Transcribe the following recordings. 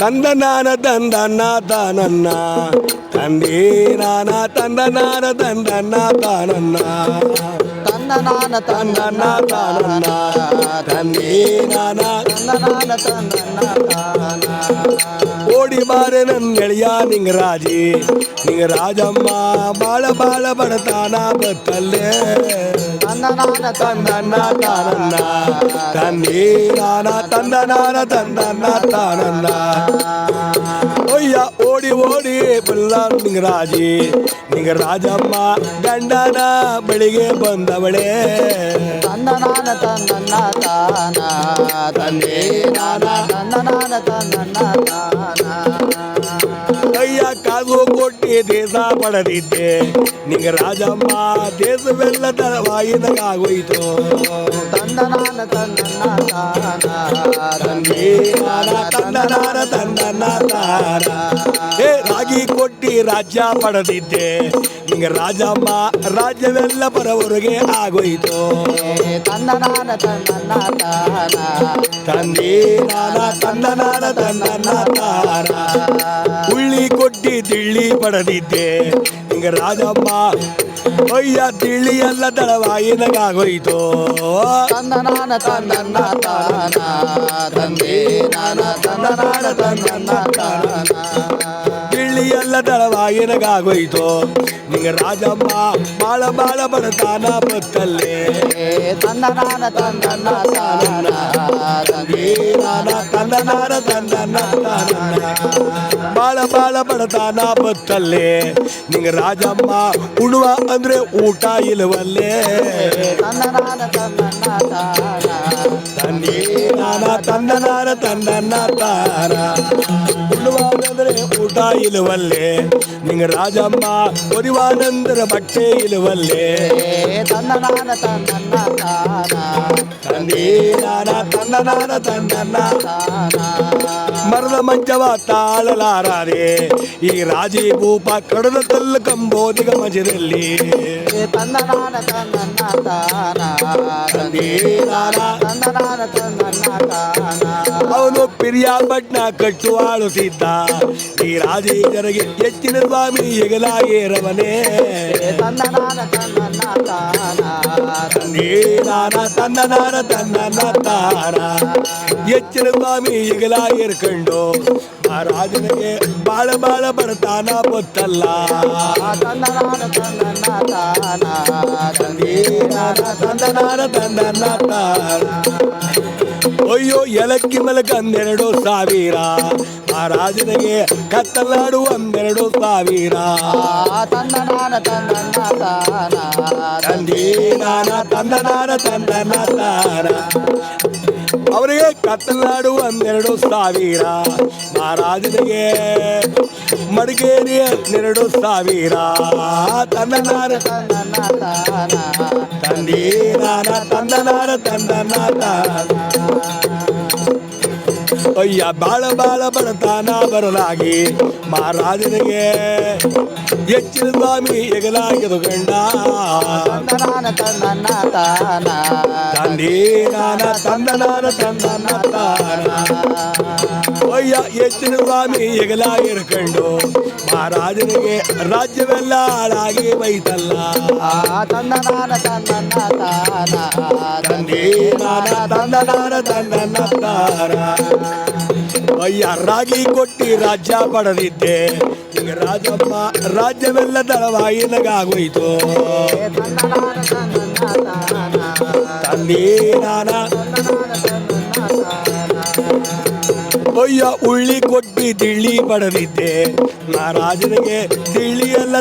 தந்தனான தந்தன்னா தானண்ணா தந்தே நானா தந்தனான தந்தன்னா தானண்ணா தந்தனான தந்தன்னா தானண்ணா தந்தே நானா தந்தனான தந்தன்னா தானா ஓடி மாறு நன்னெழியா நீங்க ராஜி நீங்க ராஜம்மா பால பால படத்தானா பத்தல்ல தந்தனான தந்தனா தானண்ணா தண்ணீரானா தந்தனான தந்தனா தானண்ணா ஒய்யா ஓடி ஓடி பில்லாம் நீங்க ராஜಿ ನಿಂಗ ರಾಜಮ್ಮ ಗಂಡನ ಬಳಿಗೆ ಬಂದವಳೆ ತನ್ನನಾನ ತನ್ನ ತಾನ ತಂದೆ ನಾನ ತನ್ನನಾನ ತನ್ನ ತಾನ ದೇಶ ಪಡೆದಿದ್ದೆ ನಿಂಗ ರಾಜಮ್ಮ ದೇಶವೆಲ್ಲ ತರವಾಯಿದಾಗೋಯ್ತು ತಂದನಾನ ತಂದನ ತಂದನಾನ ತಂದನ ತಾರ ಹುಡುಗಿ ಕೊಟ್ಟಿ ರಾಜ್ಯ ಪಡೆದಿದ್ದೆ ಹಿಂಗ ರಾಜಮ್ಮ ರಾಜ್ಯವೆಲ್ಲ ಬರವರಿಗೆ ಆಗೋಯಿತು ತಂದನಾನ ತನ್ನ ತಂದೆ ನಾನ ತಂದನಾನ ತನ್ನ ತಾರ ಉಳ್ಳಿ ಕೊಟ್ಟಿ ತಿಳ್ಳಿ ಪಡೆದಿದ್ದೆ ಹಿಂಗ ರಾಜಮ್ಮ ಅಯ್ಯ ತಿಳಿ ಎಲ್ಲ ತಳವಾಯಿನಗಾಗೋಯ್ತು ತಂದನಾನ ತನ್ನ ತಾನ ತಂದೆ ನಾನ ತಂದನಾನ ತನ್ನ ತಾನ ತಳವಾ ಎನಗಾಗೋಯ್ತು ನಿಂಗ ರಾಜಮ್ಮ ಬಾಳ ಬಾಳ ಬಡತಾನ ಬತ್ತಲ್ಲೇ ತಂದನಾನ ತಂದನ ತಾನ ತಂದನಾನ ತಂದನ ತಾನ ಬಾಳ ಬಾಳ ಬಡತಾನ ಬತ್ತಲ್ಲೇ ನಿಂಗ ರಾಜಮ್ಮ ಉಣುವ ಅಂದ್ರೆ ಊಟ ಇಲ್ವಲ್ಲೇ ತಂದನಾನ ತಂದನ ತಾನ ತಂದನಾನ ತಂದನ ತಾನ ಇಲುವಲ್ಲೇ ನಿಂಗ ರಾಜಮ್ಮ ಒರಿವಾನಂದರ ಬಟ್ಟೆ ಇಲುವಲ್ಲೇ ತನ್ನ ನಾನ ತನ್ನ ತಂದೆ ನಾನ ತನ್ನ ನಾನ ತನ್ನ ಮರದ ಮಂಚವ ತಾಳಲಾರದೆ ಈ ರಾಜಿ ಭೂಪ ಕಡದ ತಲ್ಲ ಕಂಬೋದಿಗ ಮಜದಲ್ಲಿ ತನ್ನ ನಾನ ತನ್ನ ತಂದೆ ನಾನ ತನ್ನ ನಾನ ತನ್ನ ತಾನ ಪಿರಿಯಾಪಟ್ನ ಕಟ್ಟುವಾಳುತ್ತಿದ್ದ ಈ ರಾಜೇಂದ್ರಗೆ ಎತ್ತಿನ ಸ್ವಾಮಿ ಎಗಲಾಗಿ ರಮನೆ ನೀನಾನ ತನ್ನನಾನ ತನ್ನ ತಾನ ಎಚ್ಚಿನ ಸ್ವಾಮಿ ಎಗಲಾಗಿರ್ಕೊಂಡು ಆ ರಾಜನಿಗೆ ಬಾಳ ಬಾಳ ಬರ್ತಾನ ಗೊತ್ತಲ್ಲ ತನ್ನನಾನ ತನ್ನ ತಾನ ನೀನಾನ ತನ್ನನಾನ ತನ್ನ ತಾನ ಅಯ್ಯೋ ಎಲಕ್ಕಿ ಮಲಕ ಅಂದೆರಡು ಸಾವಿರ ಆ ರಾಜನಿಗೆ ಕತ್ತಲಾಡು ಒಂದೆರಡು ಸಾವಿರ ತಂದನಾನ ತಂದನ ತಂದೀನಾನ ತಂದನಾನ ತಂದನ ತಾನ ಅವರಿಗೆ ಕತ್ತಲಾಡು ಒಂದೆರಡು ಸಾವಿರ ಮಹಾರಾಜನಿಗೆ ಮಡಿಕೇರಿ ಹನ್ನೆರಡು ಸಾವಿರ ತಂದನಾರ ತಂದನ ತಾನ ತಂದೀನಾನ ತಂದನಾರ ತಂದನ ತಾನ ಅಯ್ಯ ಬಾಳ ಬಾಳ ಬಡತಾನ ಬರಲಾಗಿ ಮಹಾರಾಜನಿಗೆ ಹೆಚ್ಚಿನ ಸ್ವಾಮಿ ಎಗಲಾಗಿದು ಗಂಡ ತಂದನಾನ ತಂದನ ತಾನ ತಂದೆ ನಾನ ತಂದನಾನ ತಂದನ ತಾನ ಅಯ್ಯ ಹೆಚ್ಚಿನ ಸ್ವಾಮಿ ಎಗಲಾಗಿರ್ಕೊಂಡು ಮಹಾರಾಜನಿಗೆ ರಾಜ್ಯವೆಲ್ಲ ಹಾಳಾಗಿ ಬೈತಲ್ಲ ತಂದನಾನ ತಂದನ ತಾನ ತಂದೆ ನಾನ ತಂದನಾನ ತಂದನ ತಾನ ಅಯ್ಯ ರಾಗಿ ಕೊಟ್ಟಿ ರಾಜ್ಯ ಪಡೆದಿದ್ದೆ ರಾಜಪ್ಪ ರಾಜ್ಯವೆಲ್ಲ ದಳವಾಯಿನಗಾಗೋಯ್ತು ತಂದೆ ನಾನ ಅಯ್ಯ ಉಳ್ಳಿ ಕೊಟ್ಟಿ ತಿಳ್ಳಿ ಪಡೆದಿದ್ದೆ ನಾ ರಾಜನಿಗೆ ತಿಳ್ಳಿ ಎಲ್ಲ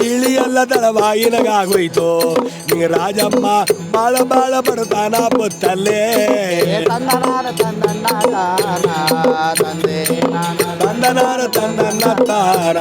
ತಿಳಿಯಲ್ಲ ತಡವಾಗಿನಗಾಗೋಯ್ತು ನಿಂಗೆ ರಾಜಮ್ಮ ಬಾಳ ಬಾಳ ಬಡತಾನ ಬತ್ತಲ್ಲೇ ತಂದನಾರ ತಂದನ್ನ ತಾರ